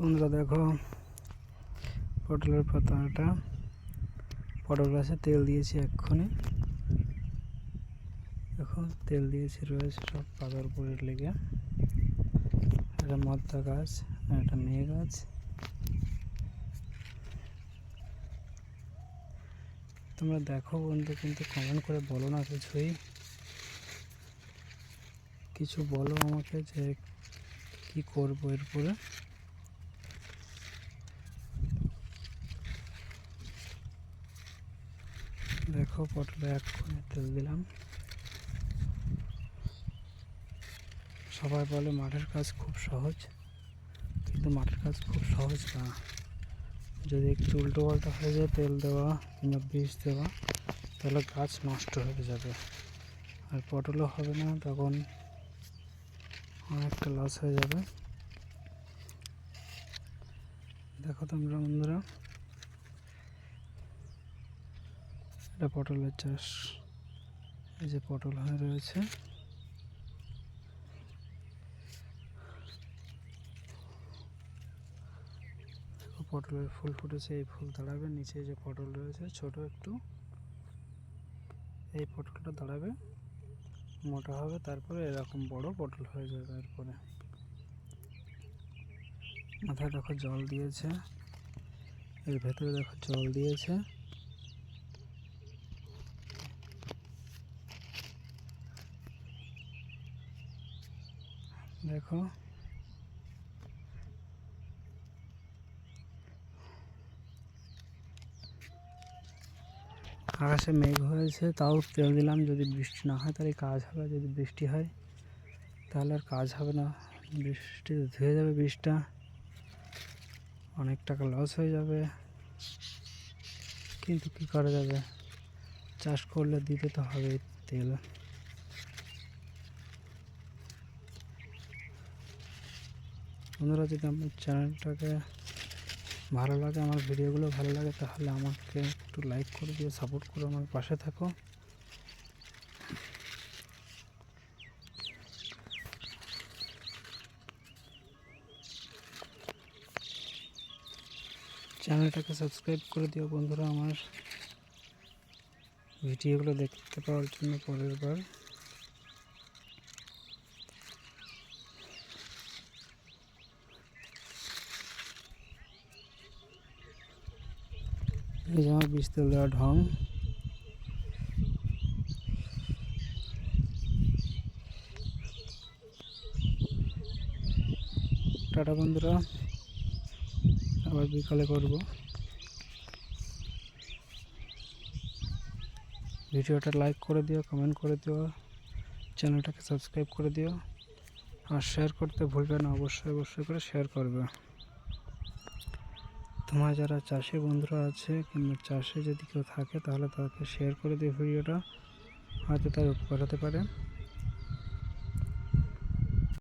তোমরা দেখো, পটলের পাতাটা। পটল গাছে তেল দিয়েছি এক্ষুনি। দেখো তেল দিয়েছি রয়েছে সব পাতার উপরে লেগে। একটা মদ্দা গাছ একটা মেয়ে গাছ। তোমরা দেখো বন্ধু, কিন্তু কমেন্ট করে বলো না কিছুই। কিছু বলো আমাকে যে কি করব এরপরে। দেখো, পটলে এক কোণে তেল দিলাম। সবাই বলে মাঠের কাজ খুব সহজ, কিন্তু মাঠের কাজ খুব সহজ না। যদি একটু উল্টো পাল্টা হয়ে যায়, তেল দেওয়া কিংবা বিষ দেওয়া, তাহলে গাছ নষ্ট হয়ে যাবে। আর পটলও হবে না, তখন অনেকটা লস হয়ে যাবে। দেখো তোমরা বন্ধুরা এটা পটলের চাষ। এই যে পটল হয়ে রয়েছে। পটলের ফুল ফুটেছে, এই ফুল দাঁড়াবে। নিচে যে পটল রয়েছে, ছোট একটু। এই পটলটা দাঁড়াবে, মোটা হবে, তারপরে এরকম বড় পটল হয়ে যাবে তারপরে মাথায় দেখো জল দিয়েছে। এর ভেতরে দেখো জল দিয়েছে। দেখো। আকাশে মেঘ হয়েছে, তাও তেল দিলাম যদি বৃষ্টি না হয়, তাহলে কাজ হবে। যদি বৃষ্টি হয়, তাহলে আর কাজ হবে না। বৃষ্টি ধুয়ে যাবে বৃষ্টিটা অনেক টাকা লস হয়ে যাবে। কিন্তু কি করা যাবে? চাষ করলে দিতে তো হবে তেল। বন্ধুরা, যদি আমার চ্যানেলটাকে ভালো লাগে, আমার ভিডিওগুলো ভালো লাগে, তাহলে আমাকে একটু লাইক করে দিয়ে সাপোর্ট করে আমার পাশে থাকো। চ্যানেলটাকে সাবস্ক্রাইব করে দিও বন্ধুরা আমার। ভিডিওগুলো দেখতে পাওয়ার জন্য পরের বার। এই যে আমার বীজ তেল দেওয়া ঢং। টাটা বন্ধুরা, আবার বিকালে করব। ভিডিওটা লাইক করে দিও কমেন্ট করে দিও, চ্যানেলটাকে সাবস্ক্রাইব করে দিও, আর শেয়ার করতে ভুলবে না, অবশ্যই অবশ্যই করে শেয়ার করবে। তোমার যারা চাষি বন্ধুরা আছে কিংবা চাষে যদি কেউ থাকে তাহলে তাকে শেয়ার করে দিও ভিডিওটা হয়তো তার উপকার হতে পারে।